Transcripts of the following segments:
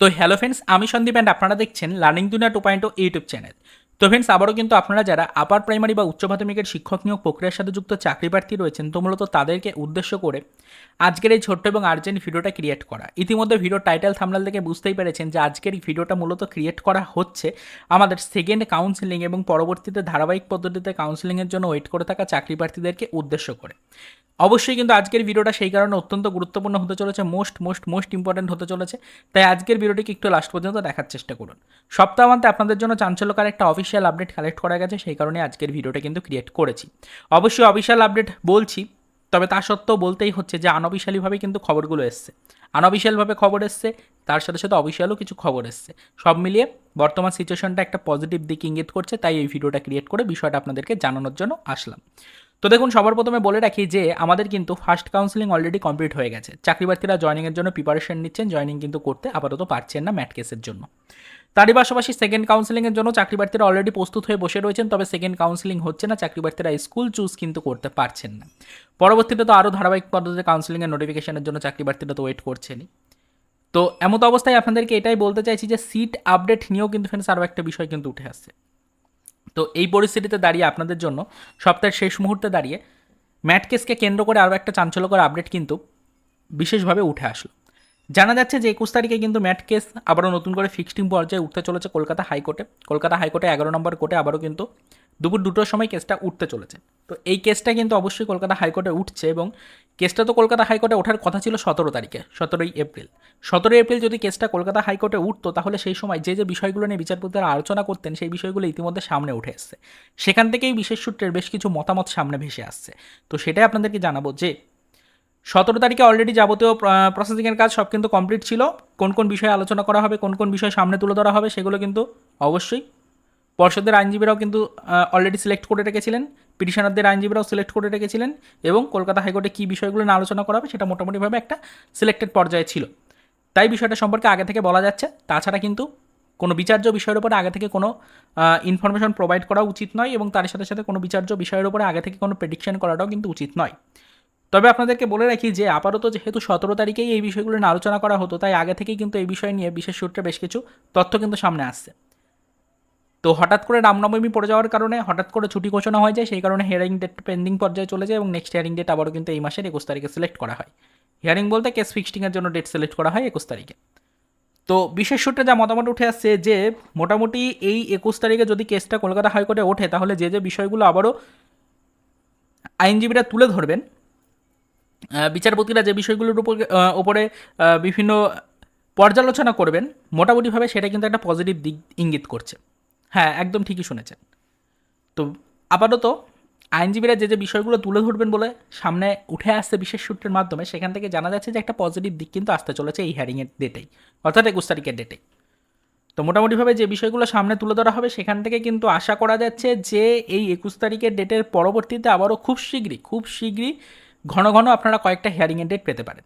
তো hello friends আমি Sandeep and আপনারা দেখছেন learning Duniya two point YouTube channel তো ফ্রেন্ডস আবারও কিন্তু আপনারা যারা আপার প্রাইমারি বা উচ্চ মাধ্যমিকের শিক্ষক নিয়োগ প্রক্রিয়ার সাথে যুক্ত চাকরি প্রার্থী রয়েছেন, তো মূলত তাদেরকে উদ্দেশ্য করে আজকের এই ছোট্ট এবং আর্জেন্ট ভিডিওটা ক্রিয়েট করা। ইতিমধ্যে ভিডিও টাইটেল থামলাল থেকে বুঝতেই পেরেছেন যে আজকের এই ভিডিওটা মূলত ক্রিয়েট করা হচ্ছে আমাদের সেকেন্ড কাউন্সিলিং এবং পরবর্তীতে ধারাবাহিক পদ্ধতিতে কাউন্সিলিংয়ের জন্য ওয়েট করে থাকা চাকরি প্রার্থীদেরকে উদ্দেশ্য করে। অবশ্যই কিন্তু আজকের ভিডিওটা সেই কারণে অত্যন্ত গুরুত্বপূর্ণ হতে চলেছে মোস্ট মোস্ট মোস্ট ইম্পর্ট্যান্ট হতে চলেছে। তাই আজকের ভিডিওটিকে একটু লাস্ট পর্যন্ত দেখার চেষ্টা করুন। সপ্তাহান্তে আপনাদের জন্য চাঞ্চল্যকার একটা অফিসিয়াল আপডেট কালেক্ট করা গেছে, সেই কারণে আজকের ভিডিওটা কিন্তু ক্রিয়েট করেছি। অবশ্যই অফিসিয়াল আপডেট বলছি, তবে তা সত্ত্বেও বলতেই হচ্ছে যে আনঅফিসিয়ালিভাবে কিন্তু খবরগুলো এসছে। আনঅফিসিয়ালভাবে খবর এসছে, তার সাথে সাথে অফিসিয়ালও কিছু খবর এসছে। সব মিলিয়ে বর্তমান সিচুয়েশনটা একটা পজিটিভ দিক ইঙ্গিত করছে, তাই এই ভিডিওটা ক্রিয়েট করে বিষয়টা আপনাদেরকে জানানোর জন্য আসলাম। তো দেখুন, সবার প্রথমে বলে রাখি যে আমাদের কিন্তু ফার্স্ট কাউন্সিলিং অলরেডি কমপ্লিট হয়ে গেছে। চাকরি প্রার্থীরা জয়নিংয়ের জন্য প্রিপারেশন নিচ্ছেন জয়নিং কিন্তু করতে আপাতত পারছেন না ম্যাট কেসের জন্য। তারই পাশাপাশি সেকেন্ড কাউন্সিলিংয়ের জন্য চাকরি প্রার্থীরা অলরেডি প্রস্তুত হয়ে বসে রয়েছেন, তবে সেকেন্ড কাউন্সিলিং হচ্ছে না চাকরি প্রার্থীরা স্কুল চুজ কিন্তু করতে পারছেন না। পরবর্তীতে তো আরও ধারাবাহিক পদ্ধতিতে কাউন্সিলিংয়ের নোটিফিকেশনের জন্য চাকরি প্রার্থীরা তো ওয়েট করছেনই। তো এমত অবস্থায় আপনাদেরকে এটাই বলতে চাইছি যে সিট আপডেট নিয়েও কিন্তু ফ্রেন্ডস আরও একটা বিষয় কিন্তু উঠে আসছে। তো এই পরিস্থিতিতে দাঁড়িয়ে আপনাদের জন্য সপ্তাহের শেষ মুহূর্তে দাঁড়িয়ে ম্যাট কেসকে কেন্দ্র করে আরও একটা চাঞ্চল্যকর আপডেট কিন্তু বিশেষভাবে উঠে আসলো। জানা যাচ্ছে যে একুশ তারিখে কিন্তু ম্যাট কেস আবারও নতুন করে ফিক্সটিং পর্যায়ে উঠতে চলেছে কলকাতা হাইকোর্টে। কলকাতা হাইকোর্টে এগারো নম্বর কোর্টে আবারও কিন্তু দুপুর দুটোর সময় কেসটা উঠতে চলেছে। তো এই কেসটা কিন্তু অবশ্যই কলকাতা হাইকোর্টে উঠছে এবং কেসটা তো কলকাতা হাইকোর্টে ওঠার কথা ছিল সতেরো তারিখে, সতেরোই এপ্রিল। সতেরোই এপ্রিল যদি কেসটা কলকাতা হাইকোর্টে উঠতো, তাহলে সেই সময় যে যে বিষয়গুলো নিয়ে বিচারপতিরা আলোচনা করতেন, সেই বিষয়গুলো ইতিমধ্যে সামনে উঠে এসছে। সেখান থেকেই বিশেষ সূত্রের বেশ কিছু মতামত সামনে ভেসে আসছে। তো সেটাই আপনাদেরকে জানাব যে, সতেরো তারিখে অলরেডি যাবতীয় প্রসেসিংয়ের কাজ সব কিন্তু কমপ্লিট ছিল। কোন কোন বিষয়ে আলোচনা করা হবে, কোন কোন বিষয় সামনে তুলে ধরা হবে, সেগুলো কিন্তু অবশ্যই পর্ষদের আইনজীবীরাও কিন্তু অলরেডি সিলেক্ট করে রেখেছিলেন। পিটিশনারদের আইনজীবীরাও সিলেক্ট করে রেখেছিলেন এবং কলকাতা হাইকোর্টে কী বিষয়গুলো নিয়ে আলোচনা করা হবে সেটা মোটামুটিভাবে একটা সিলেক্টেড পর্যায়ে ছিল। তাই বিষয়টা সম্পর্কে আগে থেকে বলা যাচ্ছে। তাছাড়া কিন্তু কোনো বিচার্য বিষয়ের উপরে আগে থেকে কোনো ইনফরমেশন প্রোভাইড করা উচিত নয় এবং তার সাথে সাথে কোনো বিচার্য বিষয়ের উপরে আগে থেকে কোনো প্রেডিকশন করাটাও কিন্তু উচিত নয়। তবে আপনাদেরকে বলে রাখি যে, আপাতত যেহেতু সতেরো তারিখেই এই বিষয়গুলো নিয়ে আলোচনা করা হতো, তাই আগে থেকেই কিন্তু এই বিষয় নিয়ে বিশেষ সূত্রে বেশ কিছু তথ্য কিন্তু সামনে আসছে। তো হঠাৎ করে রামনবমী পড়ে যাওয়ার কারণে হঠাৎ করে ছুটি ঘোষণা হয়ে যায়, সেই কারণে হিয়ারিং ডেট পেন্ডিং পর্যায়ে চলে যায় এবং নেক্সট হিয়ারিং ডেট আবারও কিন্তু এই মাসের একুশ তারিখে সিলেক্ট করা হয়। হিয়ারিং বলতে কেস ফিক্সিংয়ের জন্য ডেট সিলেক্ট করা হয় একুশ তারিখে। তো বিশেষ সূত্রে যা মতামত উঠে আসছে যে, মোটামুটি এই একুশ তারিখে যদি কেসটা কলকাতা হাইকোর্টে ওঠে, তাহলে যে যে বিষয়গুলো আবারও আইনজীবীরা তুলে ধরবেন বিচারপতিরা যে বিষয়গুলোর উপর ওপরে বিভিন্ন পর্যালোচনা করবেন, মোটামুটিভাবে সেটা কিন্তু একটা পজিটিভ দিক ইঙ্গিত করছে। হ্যাঁ একদম ঠিকই শুনেছেন। তো আপাতত আইনজীবীরা যে যে বিষয়গুলো তুলে ধরবেন বলে সামনে উঠে আসছে বিশেষ সূত্রের মাধ্যমে, সেখান থেকে জানা যাচ্ছে যে একটা পজিটিভ দিক কিন্তু আসতে চলেছে এই হ্যারিংয়ের ডেটেই অর্থাৎ একুশ তারিখের ডেটেই তো মোটামুটিভাবে যে বিষয়গুলো সামনে তুলে ধরা হবে, সেখান থেকে কিন্তু আশা করা যাচ্ছে যে এই একুশ তারিখের ডেটের পরবর্তীতে আবারও খুব শীঘ্রই খুব শীঘ্রই ঘন ঘন আপনারা কয়েকটা হিয়ারিংয়ের ডেট পেতে পারেন।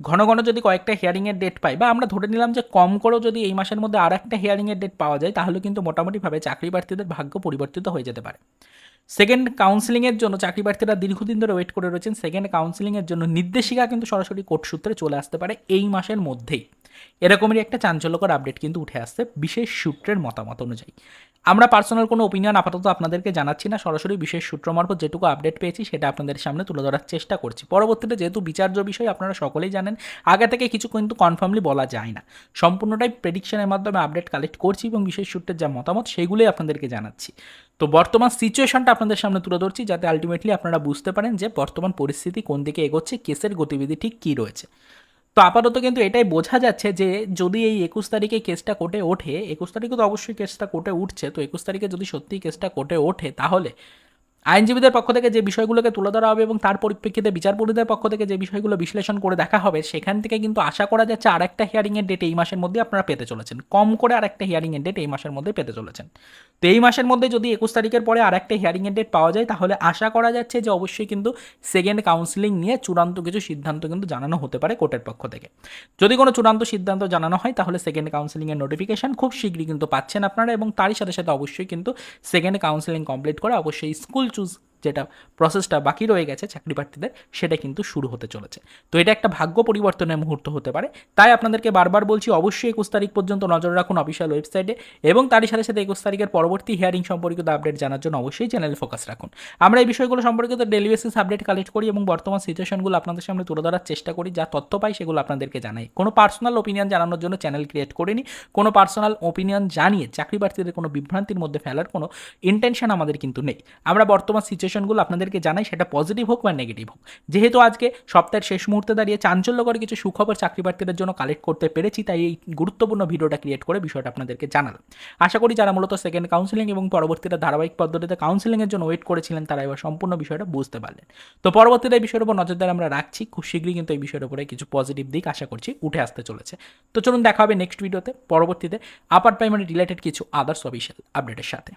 ঘন ঘন যদি কয়েকটা হিয়ারিংয়ের ডেট পাই, বা আমরা ধরে নিলাম যে কম করেও যদি এই মাসের মধ্যে আর একটা হিয়ারিংয়ের ডেট পাওয়া যায়, তাহলে কিন্তু মোটামুটিভাবে চাকরি প্রার্থীদের ভাগ্য পরিবর্তিত হয়ে যেতে পারে। সেকেন্ড কাউন্সিলিংয়ের জন্য চাকরি প্রার্থীরা দীর্ঘদিন ধরে ওয়েট করে রয়েছেন। সেকেন্ড কাউন্সিলিংয়ের জন্য নির্দেশিকা কিন্তু সরাসরি কোর্ট সূত্রে চলে আসতে পারে এই মাসের মধ্যেই। এরকমই একটা চাঞ্চল্যকর আপডেট কিন্তু উঠে আসছে বিশেষ সূত্রের মতামত অনুযায়ী। আমরা পার্সোনাল কোনো ওপিনিয়ন আপাতত আপনাদেরকে জানাচ্ছি না। সরাসরি বিশেষ সূত্র মারফত যেটুকু আপডেট পেয়েছি সেটা আপনাদের সামনে তুলে ধরার চেষ্টা করছি। পরবর্তীতে যেহেতু বিচার্য বিষয় আপনারা সকলেই জানেন, আগে থেকে কিছু কিন্তু কনফার্মলি বলা যায় না। সম্পূর্ণটাই প্রেডিকশনের মাধ্যমে আপডেট কালেক্ট করছি এবং বিশেষ সূত্রের যা মতামত সেগুলোই আপনাদেরকে জানাচ্ছি। তো বর্তমান সিচুয়েশনটা আপনাদের সামনে তুলে ধরছি যাতে আলটিমেটলি আপনারা বুঝতে পারেন যে বর্তমান পরিস্থিতি কোন দিকে এগোচ্ছে, কেসের গতিবিধি ঠিক কী রয়েছে। তো আপাতত কিন্তু এটাই বোঝা যাচ্ছে যে যদি এই একুশ তারিখে কেসটা কোর্টে ওঠে, একুশ তারিখে তো অবশ্যই কেসটা কোর্টে উঠছে, তো একুশ তারিখে যদি সত্যিই কেসটা কোর্টে ওঠে তাহলে আইনজীবীদের পক্ষ থেকে যে বিষয়গুলোকে তুলে ধরা হবে এবং তার পরিপ্রেক্ষিতে বিচারপতিদের পক্ষ থেকে যে বিষয়গুলো বিশ্লেষণ করে দেখা হবে, সেখান থেকে কিন্তু আশা করা যাচ্ছে আর একটা হিয়ারিংয়ের ডেট এই মাসের মধ্যে আপনারা পেতে চলেছেন। কম করে আর একটা হিয়ারিংয়ের ডেট এই মাসের মধ্যে পেতে চলেছেন। তো এই মাসের মধ্যে যদি একুশ তারিখের পরে আর একটা হিয়ারিংয়ের ডেট পাওয়া যায়, তাহলে আশা করা যাচ্ছে যে অবশ্যই কিন্তু সেকেন্ড কাউন্সিলিং নিয়ে চূড়ান্ত কিছু সিদ্ধান্ত কিন্তু জানানো হতে পারে কোর্টের পক্ষ থেকে। যদি কোনো চূড়ান্ত সিদ্ধান্ত জানানো হয়, তাহলে সেকেন্ড কাউন্সিলিংয়ের নোটিফিকেশান খুব শীঘ্রই কিন্তু পাচ্ছেন আপনারা এবং তারই সাথে সাথে অবশ্যই কিন্তু সেকেন্ড কাউন্সিলিং কমপ্লিট করে অবশ্যই স্কুল চুজ যেটা প্রসেসটা বাকি রয়ে গেছে চাকরি প্রার্থীদের, সেটা কিন্তু শুরু হতে চলেছে। তো এটা একটা ভাগ্য পরিবর্তনের মুহূর্ত হতে পারে। তাই আপনাদেরকে বারবার বলছি, অবশ্যই একুশ তারিখ পর্যন্ত নজর রাখুন অফিসিয়াল ওয়েবসাইটে এবং তারই সাথে সাথে একুশ তারিখের পরবর্তী হিয়ারিং সম্পর্কিত আপডেট জানার জন্য অবশ্যই চ্যানেলে ফোকাস রাখুন। আমরা এই বিষয়গুলো সম্পর্কিত ডেলি বেসিস আপডেট কালেক্ট করি এবং বর্তমান সিচুয়েশনগুলো আপনাদের সামনে তুলে ধরার চেষ্টা করি, যা তথ্য পাই সেগুলো আপনাদেরকে জানাই। কোনো পার্সোনাল ওপিনিয়ন জানানোর জন্য চ্যানেল ক্রিয়েট করিনি। কোনো পার্সোনাল ওপিনিয়ন জানিয়ে চাকরি প্রার্থীদের কোনো বিভ্রান্তির মধ্যে ফেলার কোনো ইন্টেনশন আমাদের কিন্তু নেই। আমরা বর্তমান সিচুয়েশনগুলো আপনাদেরকে জানাই, সেটা পজিটিভ হোক বা নেগেটিভ হোক। যেহেতু আজকে সপ্তাহের শেষ মুহূর্তে দাঁড়িয়ে চাঞ্চল্যকর কিছু সুখবর চাকরি প্রার্থীদের জন্য কালেক্ট করতে পেরেছি, তাই এই গুরুত্বপূর্ণ ভিডিওটা ক্রিয়েট করে বিষয়টা আপনাদেরকে জানালাম। আশা করি যারা মূলত সেকেন্ড কাউন্সিলিং এবং পরবর্তীতে ধারাবাহিক পদ্ধতিতে কাউন্সিলিংয়ের জন্য ওয়েট করেছিলেন, তারা এবার সম্পূর্ণ বিষয়টা বুঝতে পারলেন। তো পরবর্তীতে এই বিষয়ের উপর নজরদারি আমরা রাখছি, খুব শীঘ্রই কিন্তু এই বিষয়ের উপরে কিছু পজিটিভ দিক আশা করছি উঠে আসতে চলেছে। তো চলুন দেখা হবে নেক্সট ভিডিওতে পরবর্তীতে আপার প্রাইমারি রিলেটেড কিছু আদার্স অফিসিয়াল আপডেটের সাথে।